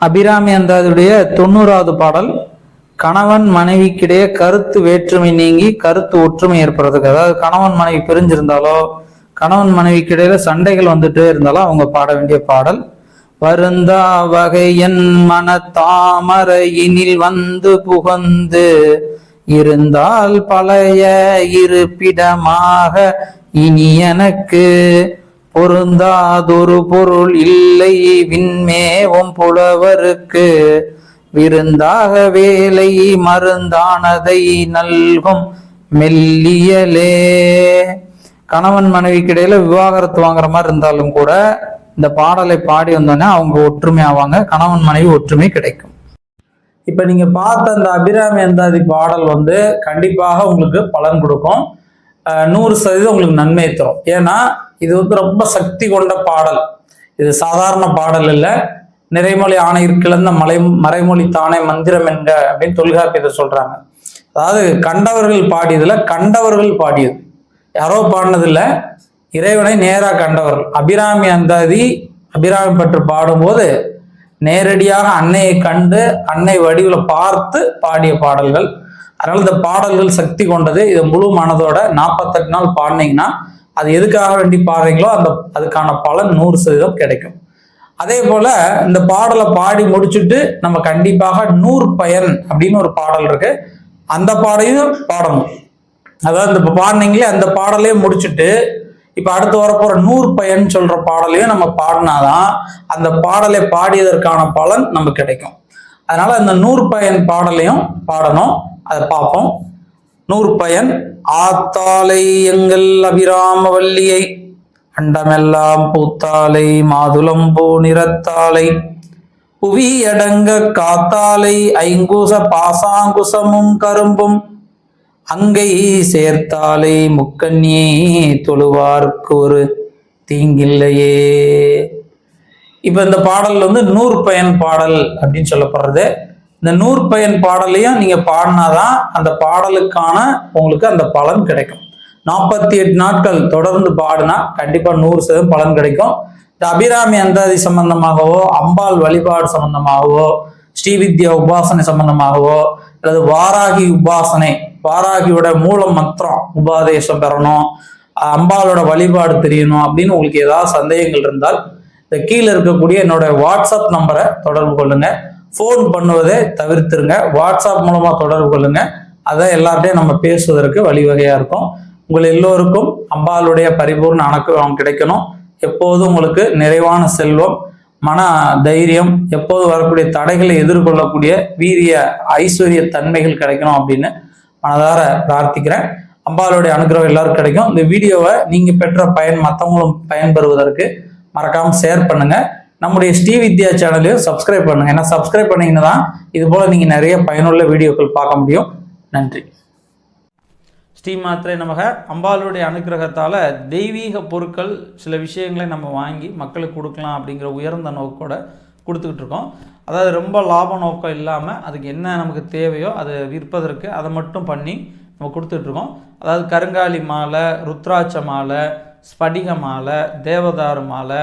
அபிராமி அந்தாதுடைய தொண்ணூறாவது பாடல் கணவன் மனைவிக்கிடையே கருத்து வேற்றுமை நீங்கி கருத்து ஒற்றுமை ஏற்படுறதுக்கு அதாவது கணவன் மனைவி பிரிஞ்சிருந்தாலோ கணவன் மனைவிக்கிடையில சண்டைகள் வந்துட்டே இருந்தாலும் அவங்க பாட வேண்டிய பாடல் வருந்தா வகையன் மனத்தாமரையினில் வந்து புகந்து இருந்தால் பழைய இருப்பிடமாக இனி எனக்கு பொருந்தாதொரு பொருள் இல்லை விண்மேவும் புலவருக்கு. விருந்தாக வேலை மருந்தானதை நல்கும் மெல்லியலே. கணவன் மனைவிக்கு இடையில விவாகரத்து வாங்குற மாதிரி இருந்தாலும் கூட இந்த பாடலை பாடி வந்தோன்னே அவங்க ஒற்றுமை ஆவாங்க கணவன் மனைவி ஒற்றுமை கிடைக்கும். இப்ப நீங்க பார்த்த அந்த அபிராமி அந்தாதி பாடல் வந்து கண்டிப்பாக உங்களுக்கு பலன் கொடுக்கும். நூறு சதவீதம் உங்களுக்கு நன்மை தரும். ஏன்னா இது வந்து ரொம்ப சக்தி கொண்ட பாடல். இது சாதாரண பாடல் இல்லை. நிறைமொழி ஆணையிற் கிளந்த மலை மறைமொழி தானே மந்திரம் என்க அப்படின்னு தொல்காப்பியத்தை சொல்றாங்க. அதாவது கண்டவர்கள் பாடியதுல கண்டவர்கள் பாடியது. யாரோ பாடினதில்ல. இறைவனை நேராக கண்டவர்கள். அபிராமி அந்தாதி அபிராமி பற்று பாடும்போது நேரடியாக அன்னையை கண்டு அன்னை வடிவில் பார்த்து பாடிய பாடல்கள். அதனால இந்த பாடல்கள் சக்தி கொண்டது. இது முழு மனதோட நாற்பத்தெட்டு நாள் பாடினீங்கன்னா அது எதுக்காக வேண்டி பாடுறீங்களோ அந்த அதுக்கான பலன் நூறு சதவீதம் கிடைக்கும். அதே போல இந்த பாடலை பாடி முடிச்சுட்டு நம்ம கண்டிப்பாக நூறு பயன் அப்படின்னு ஒரு பாடல் இருக்கு. அந்த பாடையும் பாடணும். அதாவது இந்த பாடினீங்களே அந்த பாடலையும் முடிச்சுட்டு இப்போ அடுத்து வரப்போற நூறு பயன் சொல்ற பாடலையும் நம்ம பாடினாதான் அந்த பாடலை பாடியதற்கான பலன் நமக்கு கிடைக்கும். அதனால அந்த நூறு பயன் பாடலையும் பாடணும். அதை பார்ப்போம். நூற்பயன் ஆத்தாலை எங்கள் அபிராம வல்லியை அண்டமெல்லாம் பூத்தாலை மாதுளம்பூ நிறத்தாலை புவி அடங்க காத்தாலை ஐங்குச பாசாங்குசமும் கரும்பும் அங்கை சேர்த்தாலை முக்கண்ணியே தொழுவார்க்கு ஒரு தீங்கில்லையே. இப்ப இந்த பாடல் வந்து நூறு பயன் பாடல் அப்படின்னு சொல்லப்படுறது. இந்த நூற்பயன் பாடலையும் நீங்க பாடினாதான் அந்த பாடலுக்கான உங்களுக்கு அந்த பலன் கிடைக்கும். நாற்பத்தி எட்டு நாட்கள் தொடர்ந்து பாடினா கண்டிப்பா நூறு சதவீதம் பலன் கிடைக்கும். இந்த அபிராமி அந்தாதி சம்பந்தமாகவோ அம்பாள் வழிபாடு சம்பந்தமாகவோ ஸ்ரீவித்யா உபாசனை சம்பந்தமாகவோ அல்லது வாராகி உபாசனை வாராகியோட மூல மந்திரம் உபாதேசம் பெறணும் அம்பாளோட வழிபாடு தெரியணும் அப்படின்னு உங்களுக்கு ஏதாவது சந்தேகங்கள் இருந்தால் இந்த கீழே இருக்கக்கூடிய என்னோட வாட்ஸ்அப் நம்பரை தொடர்பு கொள்ளுங்க. ஃபோன் பண்ணுவதை தவிர்த்துருங்க. வாட்ஸ்அப் மூலமாக தொடர்பு கொள்ளுங்க. அதை எல்லார்ட்டையும் நம்ம பேசுவதற்கு வழிவகையாக இருக்கும். உங்கள் எல்லோருக்கும் அம்பாளுடைய பரிபூர்ண அனுக்கிரகம் கிடைக்கணும். எப்போதும் உங்களுக்கு நிறைவான செல்வம் மன தைரியம் எப்போது வரக்கூடிய தடைகளை எதிர்கொள்ளக்கூடிய வீரிய ஐஸ்வர்ய தன்மைகள் கிடைக்கணும் அப்படின்னு மனதார பிரார்த்திக்கிறேன். அம்பாளுடைய அனுகிரகம் எல்லாருக்கும் கிடைக்கும். இந்த வீடியோவை நீங்கள் பெற்ற பயன் மற்றவங்களும் பயன்பெறுவதற்கு மறக்காமல் ஷேர் பண்ணுங்கள் நம்முடைய ஸ்ரீ வித்யா சேனலையும் சப்ஸ்கிரைப் பண்ணுங்க. ஏன்னா சப்ஸ்கிரைப் பண்ணீங்கன்னா தான் இது போல நீங்க நிறைய பயனுள்ள வீடியோக்கள் பார்க்க முடியும். நன்றி. ஸ்ரீ மாத்திரை நமக. அம்பாளுடைய அனுக்கிரகத்தால் தெய்வீக பொருட்கள் சில விஷயங்களை நம்ம வாங்கி மக்களுக்கு கொடுக்கலாம் அப்படிங்கிற உயர்ந்த நோக்கோட கொடுத்துக்கிட்டு இருக்கோம். அதாவது ரொம்ப லாப நோக்கம் இல்லாமல் அதுக்கு என்ன நமக்கு தேவையோ அதை விற்பதற்கு அதை மட்டும் பண்ணி நம்ம கொடுத்துட்ருக்கோம் அதாவது கருங்காலி மாலை ருத்ராட்ச மாலை ஸ்படிக மாலை தேவதாரு மாலை